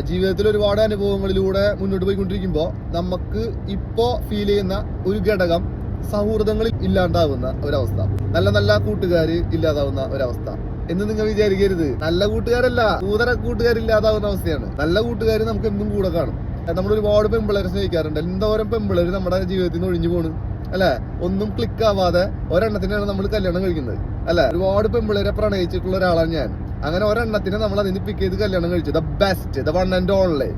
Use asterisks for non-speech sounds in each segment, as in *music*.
ജീവിതത്തിൽ ഒരുപാട് അനുഭവങ്ങളിലൂടെ മുന്നോട്ട് പോയിക്കൊണ്ടിരിക്കുമ്പോൾ നമുക്ക് ഇപ്പോ ഫീൽ ചെയ്യുന്ന ഒരു ഘടകം സൗഹൃദങ്ങളിൽ ഇല്ലാണ്ടാവുന്ന ഒരവസ്ഥ. നല്ല നല്ല കൂട്ടുകാര് ഇല്ലാതാവുന്ന ഒരവസ്ഥ. എന്ന് നിങ്ങൾ വിചാരിക്കരുത്. നല്ല കൂട്ടുകാരല്ല കൂതര കൂട്ടുകാരില്ലാതാവുന്ന അവസ്ഥയാണ്. നല്ല കൂട്ടുകാർ നമുക്ക് എന്നും കൂടെ കാണും. നമ്മൾ ഒരുപാട് പെമ്പിളരെ സ്നേഹിക്കാറുണ്ട്. എന്തോരം പെമ്പിളര് നമ്മുടെ ജീവിതത്തിൽ നിന്ന് ഒഴിഞ്ഞു പോണ്. അല്ലെ? ഒന്നും ക്ലിക്കാവാതെ ഒരെണ്ണത്തിനാണ് നമ്മൾ കല്യാണം കഴിക്കുന്നത്. അല്ലെ? ഒരുപാട് പെമ്പിളരെ പ്രണയിച്ചിട്ടുള്ള ഒരാളാണ് ഞാൻ. അങ്ങനെ ഒരെണ്ണത്തിനെ നമ്മൾ അതിന് പിക്ക് ചെയ്ത് കല്യാണം കഴിച്ചു. The best the one and only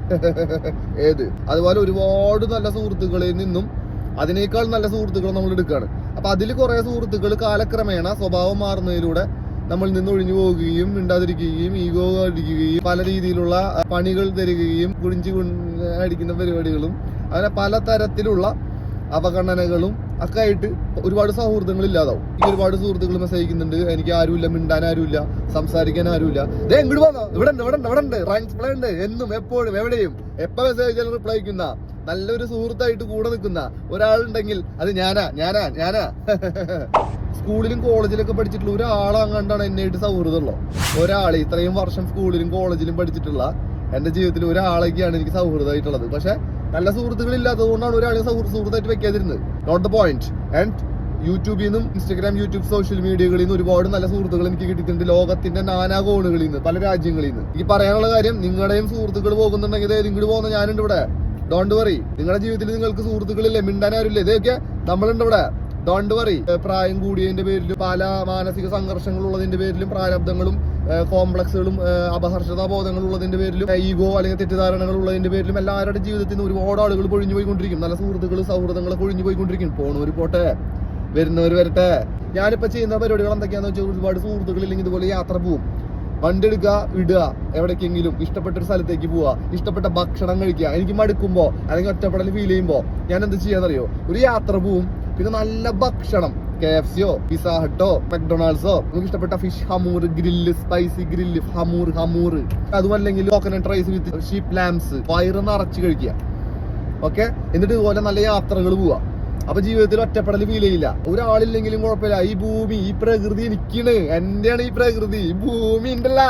ഏത്? അതുപോലെ ഒരുപാട് നല്ല സുഹൃത്തുക്കളിൽ നിന്നും അതിനേക്കാൾ നല്ല സുഹൃത്തുക്കൾ നമ്മൾ എടുക്കുകയാണ്. അപ്പൊ അതിൽ കുറെ സുഹൃത്തുക്കൾ കാലക്രമേണ സ്വഭാവം മാറുന്നതിലൂടെ നമ്മൾ നിന്ന് ഒഴിഞ്ഞു പോവുകയും മിണ്ടാതിരിക്കുകയും ഈഗോ അടിക്കുകയും പല രീതിയിലുള്ള പണികൾ തരികയും കുഴിഞ്ചി അടിക്കുന്ന പരിപാടികളും അങ്ങനെ പലതരത്തിലുള്ള അവഗണനകളും ഒക്കെ ആയിട്ട് ഒരുപാട് സൗഹൃദങ്ങൾ ഇല്ലാതാവും. എനിക്ക് ഒരുപാട് സുഹൃത്തുക്കൾ മെസ്സേജ് അയക്കുന്നുണ്ട്. എനിക്ക് ആരുമില്ല മിണ്ടാൻ ആരുമില്ല സംസാരിക്കാൻ ആരുമില്ല. ദേ ഇങ്ങോട്ട് വന്നോ ഇവിടെ ഉണ്ട് ഇവിടെ ഉണ്ട് ഇവിടെ ഉണ്ട്. പ്ലേ ഉണ്ട്. എന്നും എപ്പോഴും എവിടെയും. എപ്പോ മെസ്സേജ് റിപ്ലൈ അയക്കുന്ന നല്ലൊരു സുഹൃത്തായിട്ട് കൂടെ നിൽക്കുന്ന ഒരാളുണ്ടെങ്കിൽ അത് ഞാനാ ഞാനാ ഞാനാ. *laughs* സ്കൂളിലും കോളേജിലൊക്കെ പഠിച്ചിട്ടുള്ള ഒരാളങ്ങാണ്ടാണ് എന്നെയായിട്ട് സൗഹൃദമുള്ളൂ ഒരാൾ ഇത്രയും വർഷം സ്കൂളിലും കോളേജിലും പഠിച്ചിട്ടുള്ള എന്റെ ജീവിതത്തിൽ ഒരാളൊക്കെയാണ് എനിക്ക് സൗഹൃദമായിട്ടുള്ളത്. പക്ഷെ നല്ല സുഹൃത്തുക്കളില്ലാത്തത് കൊണ്ടാണ് ഒരാളെ സുഹൃത്തായിട്ട് വെക്കാതിരുന്നത്. നോട്ട് ദ പോയിന്റ് ആൻഡ് യൂട്യൂബിൽ നിന്നും ഇൻസ്റ്റാഗ്രാം യൂട്യൂബ് സോഷ്യൽ മീഡിയകളിൽ നിന്ന് ഒരുപാട് നല്ല സുഹൃത്തുക്കൾ എനിക്ക് കിട്ടിയിട്ടുണ്ട് ലോകത്തിന്റെ നാനാ കോണുകളിൽ നിന്ന് പല രാജ്യങ്ങളിൽ നിന്ന്. എനിക്ക് പറയാനുള്ള കാര്യം നിങ്ങളുടെയും സുഹൃത്തുക്കൾ പോകുന്നുണ്ടെങ്കിൽ ഇങ്ങോട്ട് പോകുന്ന ഞാനുണ്ട് ഇവിടെ. ഡോണ്ട് വറി നിങ്ങളുടെ ജീവിതത്തിൽ നിങ്ങൾക്ക് സുഹൃത്തുക്കളില്ലേ? മിണ്ടാനാരില്ലേ ഇതൊക്കെ നമ്മളുണ്ട് ഇവിടെ. ഡോണ്ട് വറി പ്രായം കൂടിയതിന്റെ പേരിലും പല മാനസിക സംഘർഷങ്ങൾ ഉള്ളതിന്റെ പേരിലും പ്രാരബ്ധങ്ങളും കോംപ്ലക്സുകളും അപഹർഷതാ ബോധങ്ങൾ ഉള്ളതിന്റെ പേരിലും ഈഗോ അല്ലെങ്കിൽ തെറ്റിദ്ധാരണകൾ ഉള്ളതിന്റെ പേരിലും എല്ലാവരുടെ ജീവിതത്തിൽ നിന്ന് ഒരുപാട് ആളുകൾ പൊഴിഞ്ഞു പോയിക്കൊണ്ടിരിക്കും. നല്ല സുഹൃത്തുക്കൾ സൗഹൃദങ്ങൾ പൊഴിഞ്ഞു പോയിക്കൊണ്ടിരിക്കും. പോണവർ പോട്ടെ വരുന്നവർ വരട്ടെ. ഞാനിപ്പോ ചെയ്യുന്ന പരിപാടികൾ എന്തൊക്കെയാന്ന് വെച്ചാൽ ഒരുപാട് സുഹൃത്തുക്കൾ ഇല്ലെങ്കിൽ ഇതുപോലെ യാത്ര പോവും. വണ്ടി എടുക്കുക ഇടുക എവിടേക്കെങ്കിലും ഇഷ്ടപ്പെട്ട ഒരു സ്ഥലത്തേക്ക് പോവുക ഇഷ്ടപ്പെട്ട ഭക്ഷണം കഴിക്കുക എനിക്ക് മടുക്കുമ്പോ അല്ലെങ്കിൽ ഒറ്റപ്പെടൽ ഫീൽ ചെയ്യുമ്പോൾ ഞാൻ എന്ത് ചെയ്യാന്നറിയോ? ഒരു യാത്ര പോവും പിന്നെ നല്ല ഭക്ഷണം. കെ എഫ് സിയോ പിസ ഹട്ടോ മെക്ഡൊണാൾഡ്സോ നമുക്ക് ഇഷ്ടപ്പെട്ട ഫിഷ് ഹമൂർ ഗ്രില്ല് സ്പൈസി ഗ്രില്ല് ഹമൂർ ഹമൂർ അതുമല്ലെങ്കിൽ coconut rice with sheep lambs വയറ് നിറച്ച് കഴിക്കുക. ഓക്കെ എന്നിട്ട് ഇതുപോലെ നല്ല യാത്രകൾ പോവാ അപ്പൊ ജീവിതത്തിൽ ഒറ്റപ്പെടൽ ഫീൽ ചെയ്യില്ല. ഒരാളില്ലെങ്കിലും കുഴപ്പമില്ല. ഈ ഭൂമി ഈ പ്രകൃതി എനിക്കാണ്. എന്റെയാണ് ഈ പ്രകൃതി. ഈ ഭൂമി ഉണ്ടല്ല.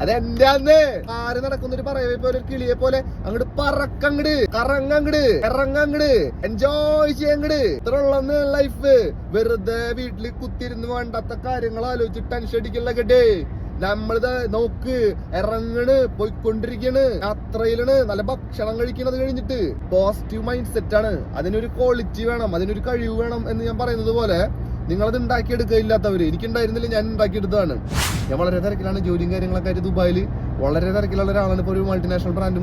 അത് എന്റെ അന്ന് ആര് നടക്കുന്ന ഒരു പറയ പോലെ ഒരു കിളിയെ പോലെ. അങ്ങോട്ട് പറക്കങ്ങട്. കറങ്ങങ്ങട്. ഇറങ്ങങ്ങട്. എൻജോയ് ചെയ്യങ്ങട്. ഇത്ര ലൈഫ് വെറുതെ വീട്ടിൽ കുത്തിരുന്ന് വേണ്ടാത്ത കാര്യങ്ങൾ ആലോചിച്ച് ടെൻഷൻ അടിക്കല്ല കേട്ടേ. നമ്മളിത് നോക്ക് ഇറങ്ങണ് പോയിക്കൊണ്ടിരിക്കണ് യാത്രയിലാണ് നല്ല ഭക്ഷണം കഴിക്കണത് കഴിഞ്ഞിട്ട്. പോസിറ്റീവ് മൈൻഡ് സെറ്റ് ആണ്. അതിനൊരു ക്വാളിറ്റി വേണം അതിനൊരു കഴിവ് വേണം എന്ന് ഞാൻ പറയുന്നത് പോലെ നിങ്ങളത് ഉണ്ടാക്കിയെടുക്കുക ഇല്ലാത്തവര് എനിക്കുണ്ടായിരുന്നില്ല ഞാൻ ഉണ്ടാക്കിയെടുത്തതാണ്. ഞാൻ വളരെ തിരക്കിലാണ് ജോലിയും കാര്യങ്ങളൊക്കെ ആയിട്ട് ദുബായിൽ വളരെ തിരക്കിലുള്ള ഒരാളാണ് ഇപ്പോൾ ഒരു മൾട്ടിനാഷണൽ ബ്രാൻഡ്